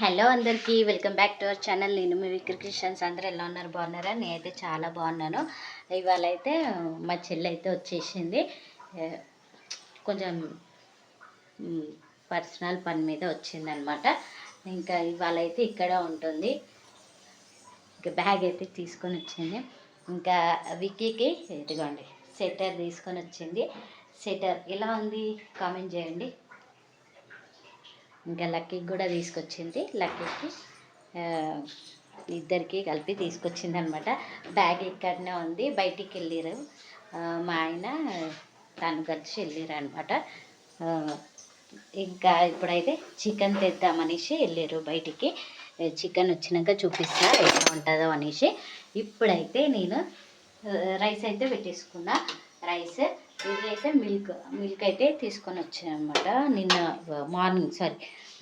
Hello అందరికీ welcome back to our channel. నేను మీ విక్రి క్రిస్టియన్స్. అందరూ ఎలా ఉన్నారు? బాగున్నారా? నేనైతే చాలా బాగున్నాను. ఇవాళ అయితే మా చెల్లి అయితే వచ్చేసింది కొంచెం పర్సనల్ పని మీద వచ్చిందనమాట. ఇంకా ఇవాళ అయితే ఇక్కడ ఉంటుంది. ఇంకా బ్యాగ్ అయితే తీసుకొని వచ్చింది. ఇంకా విక్కీకి ఇదిగోండి సెటర్ తీసుకొని వచ్చింది. సెటర్ ఎలా ఉంది? కామెంట్ చేయండి. ఇంకా లక్కీకి కూడా తీసుకొచ్చింది. లక్కీకి ఇద్దరికి కలిపి తీసుకొచ్చింది అనమాట బ్యాగ్ ఇక్కడనే ఉంది. బయటికి వెళ్ళారు. మా ఆయన తను కలిసి వెళ్ళారు అనమాట ఇంకా ఇప్పుడైతే చికెన్ తెద్దామనేసి వెళ్ళారు బయటికి. చికెన్ వచ్చినాక చూపిస్తా ఎట్లా ఉంటుందో అనేసి. ఇప్పుడైతే నేను రైస్ అయితే పెట్టేసుకున్నా. రైస్ ఇది అయితే మిల్క్. మిల్క్ అయితే తీసుకొని వచ్చాను అనమాట నిన్న మార్నింగ్ సారీ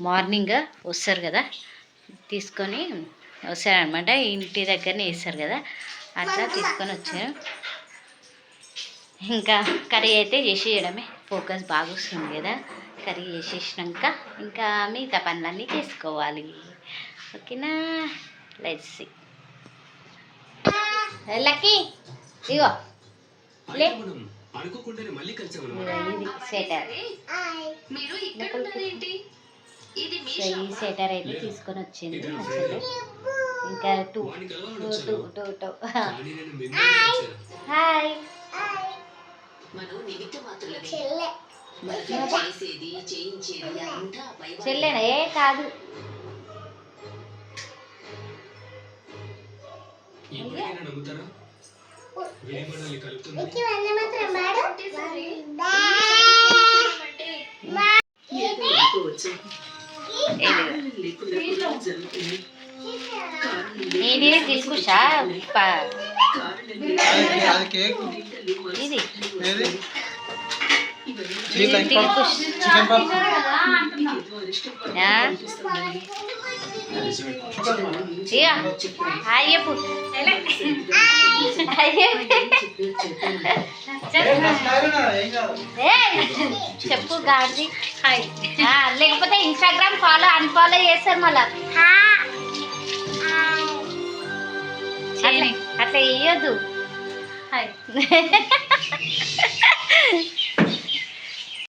మార్నింగ్ వస్తారు కదా తీసుకొని వస్తారనమాట. ఇంటి దగ్గరనే వేస్తారు కదా అట్లా తీసుకొని వచ్చాను ఇంకా కర్రీ అయితే చేసేయడమే. ఫోకస్ బాగా వస్తుంది కదా కర్రీ చేసేసినాక ఇంకా మిగతా పనులన్నీ చేసుకోవాలి. ఓకేనా? Let's lucky ego. అనుకోకుండానే మళ్ళీ స్వెటర్ మీరు ఇక్కడ ఉన్నారేంటి ఇది మీ సో ఈ స్వెటర్ అయితే తీసుకొని వచ్చింది. ఇంకా two two two two two. Hi మనం నిమిత్త చెల్లెనా? ఏ కాదు. నమ్ముతారా? వేరే మనల్ని కలుపుతుందని నేనే కేక్. ఇది చికెన్ హాయ్ చెప్పు. హాయ్ చెప్పు. గాడిది. హాయ్ ఆ, లేకపోతే ఇన్స్టాగ్రామ్ ఫాలో అన్ఫాలో చేస్తారు మళ్ళా అట్లా వేయొద్దు హాయ్